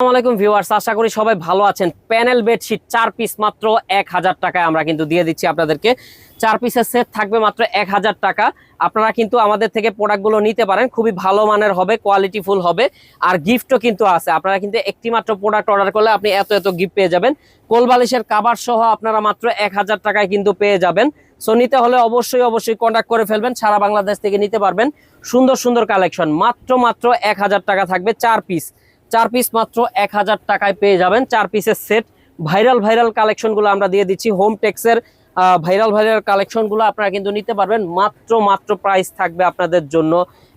আসসালামু আলাইকুম ভিউয়ার্স, আশা করি সবাই ভালো আছেন। প্যানেল বেডশিট চার পিস মাত্র এক হাজার টাকায় আমরা কিন্তু দিয়ে দিচ্ছি আপনাদেরকে। চার পিসের সেট থাকবে মাত্র এক হাজার টাকা। আপনারা কিন্তু আমাদের থেকে প্রোডাক্টগুলো নিতে পারেন, খুবই ভালো মানের হবে, কোয়ালিটি ফুল হবে, আর গিফটও কিন্তু আছে। আপনারা কিন্তু একটি মাত্র প্রোডাক্ট অর্ডার করলে আপনি এত এত গিফট পেয়ে যাবেন। কোলবালিশের কাবার সহ আপনারা মাত্র এক হাজার টাকায় কিন্তু পেয়ে যাবেন। সো নিতে হলে অবশ্যই অবশ্যই কন্ট্যাক্ট করে ফেলবেন, সারা বাংলাদেশ থেকে নিতে পারবেন। সুন্দর সুন্দর কালেকশন মাত্র মাত্র এক হাজার টাকা থাকবে চার পিস। চার পিস মাত্র এক হাজার টাকায় পেয়ে যাবেন। চার পিসের সেট ভাইরাল ভাইরাল কালেকশনগুলো আমরা দিয়ে দিচ্ছি। হোম টেক্সের ভাইরাল ভাইরাল কালেকশনগুলো আপনারা কিন্তু নিতে পারবেন। মাত্র মাত্র প্রাইস থাকবে আপনাদের জন্য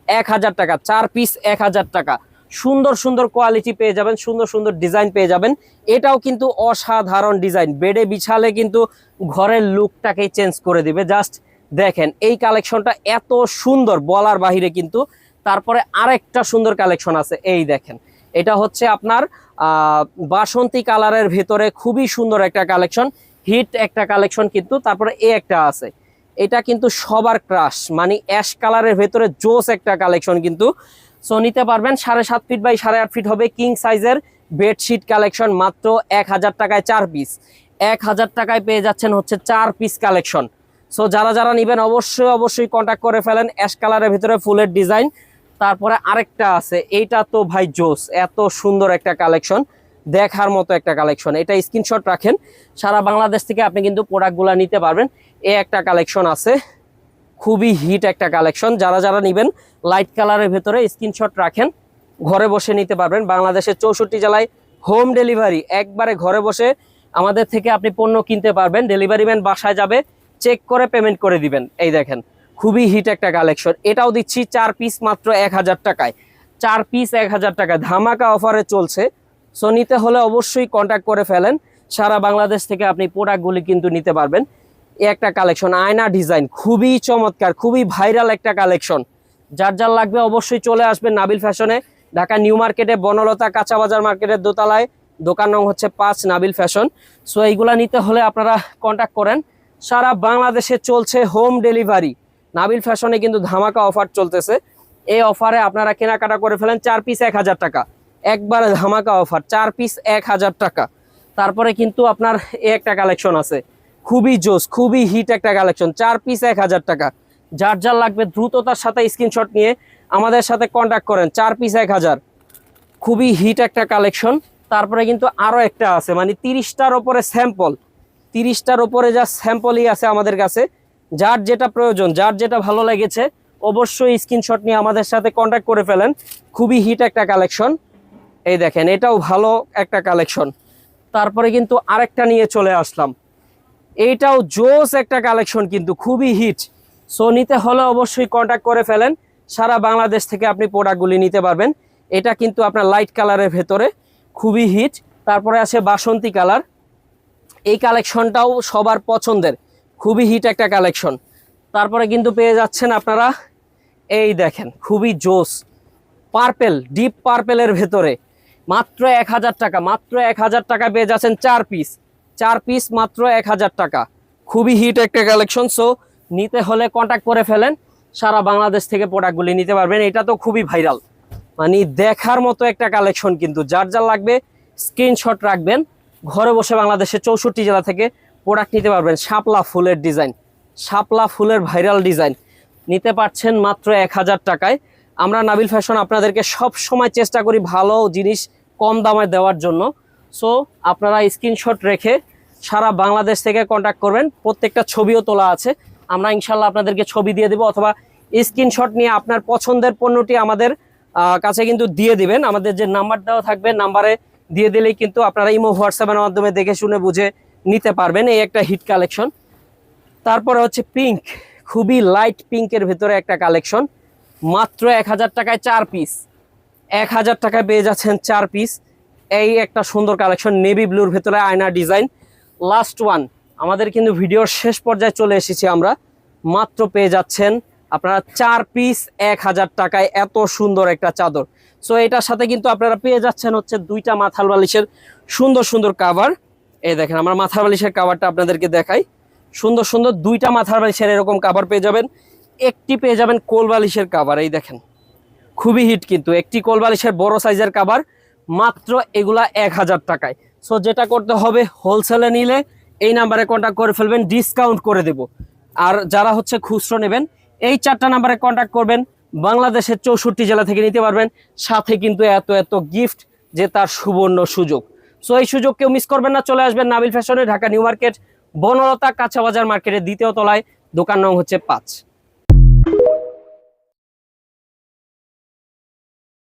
এক হাজার টাকা। চার পিস এক হাজার টাকা। সুন্দর সুন্দর কোয়ালিটি পেয়ে যাবেন, সুন্দর সুন্দর ডিজাইন পেয়ে যাবেন। এটাও কিন্তু অসাধারণ ডিজাইন বেডে বিছালে কিন্তু ঘরের লুকটাকেই চেঞ্জ করে দিবে। জাস্ট দেখেন, এই কালেকশনটা এত সুন্দর, বলার বাহিরে কিন্তু তারপরে আরেকটা সুন্দর কালেকশন আছে। এই দেখেন এটা হচ্ছে আপনার বাসন্তী কালারের ভেতরে খুবই সুন্দর একটা কালেকশন, হিট একটা কালেকশন কিন্তু তারপরে এ একটা আছে। এটা কিন্তু সবার ক্রাশ মানে অ্যাশ কালারের ভেতরে জোস একটা কালেকশন কিন্তু। সো নিতে পারবেন, সাড়ে সাত ফিট বাই সাড়ে আট ফিট হবে, কিং সাইজের বেডশিট কালেকশন, মাত্র এক হাজার টাকায় চার পিস। এক হাজার টাকায় পেয়ে যাচ্ছেন হচ্ছে চার পিস কালেকশন। সো যারা যারা নেবেন, অবশ্যই অবশ্যই কন্ট্যাক্ট করে ফেলেন, অ্যাশ কালারের ভিতরে ফুলের ডিজাইন। তারপরে আরেকটা আছে, এইটা তো ভাই জোস, এত সুন্দর একটা কালেকশন দেখার মতো একটা কালেকশন এটা স্ক্রিনশট রাখেন, সারা বাংলাদেশ থেকে আপনি কিন্তু প্রোডাক্টগুলো নিতে পারবেন। এ একটা কালেকশন আছে, খুবই হিট একটা কালেকশন যারা যারা নেবেন লাইট কালারের ভেতরে স্ক্রিনশট রাখেন, ঘরে বসে নিতে পারবেন। বাংলাদেশের চৌষট্টি জেলায় হোম ডেলিভারি একবারে ঘরে বসে আমাদের থেকে আপনি পণ্য কিনতে পারবেন। ডেলিভারি ম্যান বাসায় যাবে চেক করে পেমেন্ট করে দিবেন। এই দেখেন খুবই হিট একটা কালেকশন এটাও দিচ্ছি চার পিস মাত্র এক হাজার টাকায়। চার পিস এক হাজার টাকায় ধামাকা অফারে চলছে। সো নিতে হলে অবশ্যই কন্ট্যাক্ট করে ফেলেন। সারা বাংলাদেশ থেকে আপনি প্রোডাক্টগুলি কিন্তু নিতে পারবেন। একটা কালেকশন আয়না ডিজাইন খুবই চমৎকার, খুবই ভাইরাল একটা কালেকশন যার যার লাগবে অবশ্যই চলে আসবেন নাবিল ফ্যাশনে ঢাকা নিউ মার্কেটে, বনলতা কাঁচা বাজার মার্কেটের দোতলায়। দোকান নং হচ্ছে পাঁচ, নাবিল ফ্যাশন সো এইগুলা নিতে হলে আপনারা কন্ট্যাক্ট করেন। সারা বাংলাদেশে চলছে হোম ডেলিভারি নাবিল ফ্যাশনে কিন্তু ধামাকা অফার চলতেছে। এই অফারে আপনারা কেনাকাটা করে ফেলেন চার পিস এক হাজার টাকা। একবারে ধামাকা অফার, চার পিস এক হাজার টাকা। তারপরে কিন্তু আপনার এ একটা কালেকশন আছে। খুবই জোস, খুবই হিট একটা কালেকশন চার পিস এক হাজার টাকা। যার যার লাগবে দ্রুততার সাথে স্ক্রিনশট নিয়ে আমাদের সাথে কন্ট্যাক্ট করেন, চার পিস এক হাজার। খুবই হিট একটা কালেকশন তারপরে কিন্তু আরও একটা আছে মানে তিরিশটার ওপরে স্যাম্পল তিরিশটার ওপরে যা স্যাম্পলই আছে আমাদের কাছে যার যেটা প্রয়োজন, যার যেটা ভালো লেগেছে, অবশ্যই স্ক্রিনশট নিয়ে আমাদের সাথে কন্ট্যাক্ট করে ফেলেন। খুবই হিট একটা কালেকশন এই দেখেন, এটাও ভালো একটা কালেকশন তারপরে কিন্তু আরেকটা নিয়ে চলে আসলাম। এইটাও জোস একটা কালেকশন কিন্তু, খুবই হিট সো নিতে হলে অবশ্যই কন্ট্যাক্ট করে ফেলেন। সারা বাংলাদেশ থেকে আপনি প্রোডাক্টগুলি নিতে পারবেন। এটা কিন্তু আপনার লাইট কালারের ভেতরে, খুবই হিট তারপরে আছে বাসন্তী কালার এই কালেকশনটাও সবার পছন্দের। খুবই হিট একটা কালেকশন তারপরে কিন্তু পেয়ে যাচ্ছেন আপনারা, এই দেখেন, খুবই জোস পার্পেল ডিপ পার্পেলের ভেতরে। মাত্র এক হাজার টাকা, মাত্র এক হাজার টাকা পেয়ে যাচ্ছেন চার পিস চার পিস মাত্র এক হাজার টাকা। খুবই হিট একটা কালেকশন সো নিতে হলে কন্ট্যাক্ট করে ফেলেন। সারা বাংলাদেশ থেকে প্রোডাক্টগুলি নিতে পারবেন। এটা তো খুবই ভাইরাল মানে দেখার মতো একটা কালেকশন কিন্তু। যার যার লাগবে স্ক্রিনশট রাখবেন। ঘরে বসে বাংলাদেশের চৌষট্টি জেলা থেকে প্রোডাক্ট নিতে পারবেন শাপলা ফুলের ডিজাইন শাপলা ফুলের ভাইরাল ডিজাইন নিতে পারছেন মাত্র এক হাজার টাকায়। আমরা নাবিল ফ্যাশন আপনাদেরকে সব সময় চেষ্টা করি ভালো জিনিস কম দামে দেওয়ার জন্য। সো আপনারা স্ক্রিনশট রেখে সারা বাংলাদেশ থেকে কন্ট্যাক্ট করবেন। প্রত্যেকটা ছবিও তোলা আছে। আমরা ইনশাল্লাহ আপনাদেরকে ছবি দিয়ে দেবো অথবা স্ক্রিনশট নিয়ে আপনার পছন্দের পণ্যটি আমাদের কাছে কিন্তু দিয়ে দিবেন। আমাদের যে নাম্বার দেওয়া থাকবে নাম্বারে দিয়ে দিলেই কিন্তু আপনারা ইমো, হোয়াটসঅ্যাপের মাধ্যমে দেখে শুনে বুঝে নিতে পারবেন এই একটা হিট কালেকশন। তারপরে হচ্ছে পিঙ্ক, খুবই লাইট পিঙ্কের ভেতরে একটা কালেকশন। মাত্র এক হাজার টাকায় চার পিস। এক হাজার টাকায় পেয়ে যাচ্ছেন চার পিস। এই একটা সুন্দর কালেকশন, নেভি ব্লুর ভেতরে আয়না ডিজাইন। লাস্ট ওয়ান, আমাদের কিন্তু ভিডিওর শেষ পর্যায়ে চলে এসেছি আমরা। মাত্র পেয়ে যাচ্ছেন আপনারা চার পিস এক হাজার টাকায়, এত সুন্দর একটা চাদর। সো এটার সাথে কিন্তু আপনারা পেয়ে যাচ্ছেন হচ্ছে দুইটা মাথার বালিশের সুন্দর সুন্দর কাভার এই দেখেন, আমার মাথার বালিশের কাভারটা আপনাদেরকে দেখাই। সুন্দর সুন্দর দুইটা মাথার বালিশের এরকম কাভার পেয়ে যাবেন। একটি পেয়ে যাবেন কোল বালিশের কাভার এই দেখেন। খুবই হিট কিন্তু, একটি কোল বালিশের বড় সাইজের কাভার মাত্র এগুলা এক হাজার টাকায়। সো যেটা করতে হবে হোলসেলে নিলে এই নাম্বারে কন্ট্যাক্ট করে ফেলবেন ডিসকাউন্ট করে দেব। আর যারা হচ্ছে খুচরো নেবেন, এই চারটা নাম্বারে কন্ট্যাক্ট করবেন, বাংলাদেশের চৌষট্টি জেলা থেকে নিতে পারবেন। সাথে কিন্তু এত এত গিফট যে তার সুবর্ণ সুযোগ। সো এই সুযোগ কেউ মিস করবেন না, চলে আসবেন নাবিল ফ্যাশনে ঢাকা নিউ মার্কেট, বনলতা কাঁচা বাজার মার্কেটের দ্বিতীয় তলায়, দোকান নং হচ্ছে পাঁচ।